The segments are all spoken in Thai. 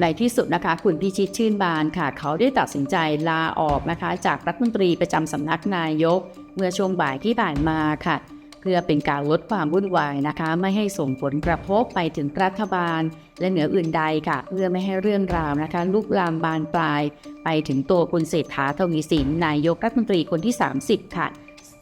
ในที่สุดนะคะ คุณพิชิตชื่นบานค่ะ เขาได้ตัดสินใจลาออกนะคะ จากรัฐมนตรีประจำสำนักนายก เมื่อช่วงบ่ายที่ผ่านมาค่ะ เพื่อเป็นการลดความวุ่นวายนะคะ ไม่ให้ส่งผลกระทบไปถึงรัฐบาล และเหนืออื่นใดค่ะ เพื่อไม่ให้เรื่องราวนะคะลุกลามบานปลาย ไปถึงตัวคุณเศรษฐาทวีสินนายกรัฐมนตรีคนที่ 30 ค่ะ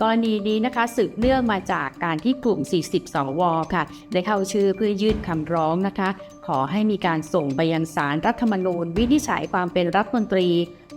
กรณีนี้นะคะสืบเนื่องมาจากการที่กลุ่ม 40 สวค่ะ ได้เข้าชื่อเพื่อยื่นคำร้องนะคะ ขอให้มีการส่งไปยังสารรัฐธรรมนูญ วินิจฉัยความเป็นรัฐมนตรี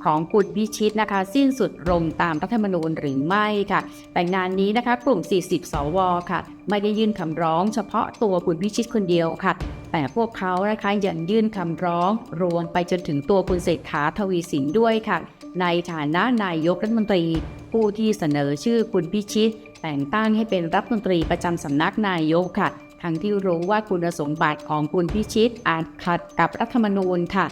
ของคุณพิชิตนะคะ สิ้นสุดลงตามรัฐธรรมนูญหรือไม่ค่ะ แต่งานนี้นะคะ กลุ่ม 40 สวค่ะ ไม่ได้ยื่นคำร้องเฉพาะตัวคุณพิชิตคนเดียวค่ะ แต่พวกเขานะคะยังยื่นคำร้องรวมไปจนถึงตัวคุณเศรษฐาทวีสินด้วยค่ะ ในฐานะนายกรัฐมนตรี ผู้ที่เสนอชื่อคุณพิชิต แต่งตั้งให้เป็นรัฐมนตรีประจำสำนักนายกค่ะ ทั้งที่รู้ว่าคุณสมบัติของคุณพิชิตอาจขัดกับรัฐธรรมนูญค่ะ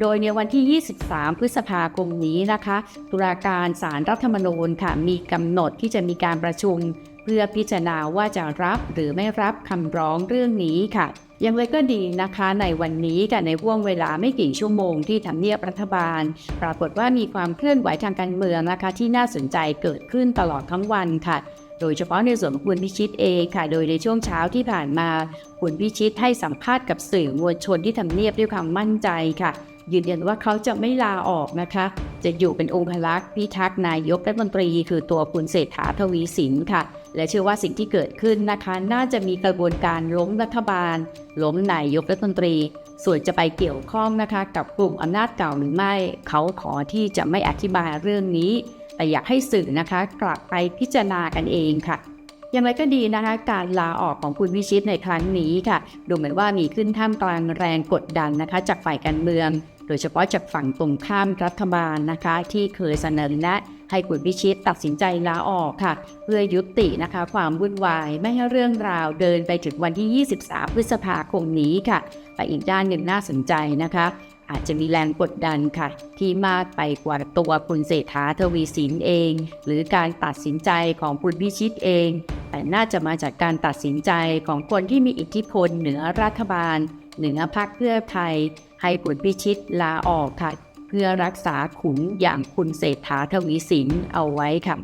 โดยในวันที่ 23 พฤษภาคมนี้นะคะ ตุลาการศาลรรัฐธรรมนูญค่ะ มีกำหนดที่จะมีการประชุม เพื่อพิจารณาว่าจะรับหรือไม่รับคำร้องเรื่องนี้ค่ะ อย่างไรก็ดีนะคะในวันนี้ค่ะในห่วงเวลาไม่กี่ชั่วโมงที่ทำเนียบรัฐบาล ปรากฏว่ามีความเคลื่อนไหวทางการเมืองนะคะ ที่น่าสนใจเกิดขึ้นตลอดทั้งวันค่ะ โดยเฉพาะในส่วนของคุณพิชิตเองค่ะ โดยในช่วงเช้าที่ผ่านมาคุณพิชิตให้สัมภาษณ์กับสื่อมวลชนที่ทำเนียบด้วยความมั่นใจค่ะ ยืนยันว่าเขาจะไม่ลาออกนะคะ จะอยู่เป็นองคลักษ์พิทักษ์นายกรัฐมนตรี คือตัวคุณเศรษฐาทวีสินค่ะ และเชื่อว่าสิ่งที่เกิดขึ้นนะคะ น่าจะมีกระบวนการล้มรัฐบาล ล้มนายกรัฐมนตรี ส่วนจะไปเกี่ยวข้องนะคะกับกลุ่มอำนาจเก่าหรือไม่ เขาขอที่จะไม่อธิบายเรื่องนี้ แต่อยากให้สื่อนะคะกลับไปพิจารณากันเองค่ะอย่างไรก็ดีนะคะการลาออกของคุณวิชิตในครั้งนี้ค่ะ ดูเหมือนว่ามีขึ้นท่ามกลางแรงกดดันนะคะ จากฝ่ายการเมือง โดยเฉพาะจากฝั่งตรงข้ามรัฐบาลนะคะ ที่เคยเสนอแนะให้คุณพิชิตตัดสินใจลาออกค่ะ เพื่อยุตินะคะความวุ่นวายไม่ให้เรื่องราวเดินไปถึงวันที่ 23 พฤษภาคมนี้ค่ะแต่อีกด้านหนึ่งน่าสนใจนะคะ อาจจะมีแรงกดดันค่ะ ที่มากไปกว่าตัวคุณเศรษฐาทวีสินเอง หรือการตัดสินใจของคุณพิชิตเอง แต่น่าจะมาจากการตัดสินใจของคนที่มีอิทธิพลเหนือรัฐบาลเหนือพรรคเพื่อไทย ให้คุณพิชิตลาออกค่ะ เพื่อรักษาขุนอย่างคุณเศรษฐาทวีสินเอาไว้ค่ะ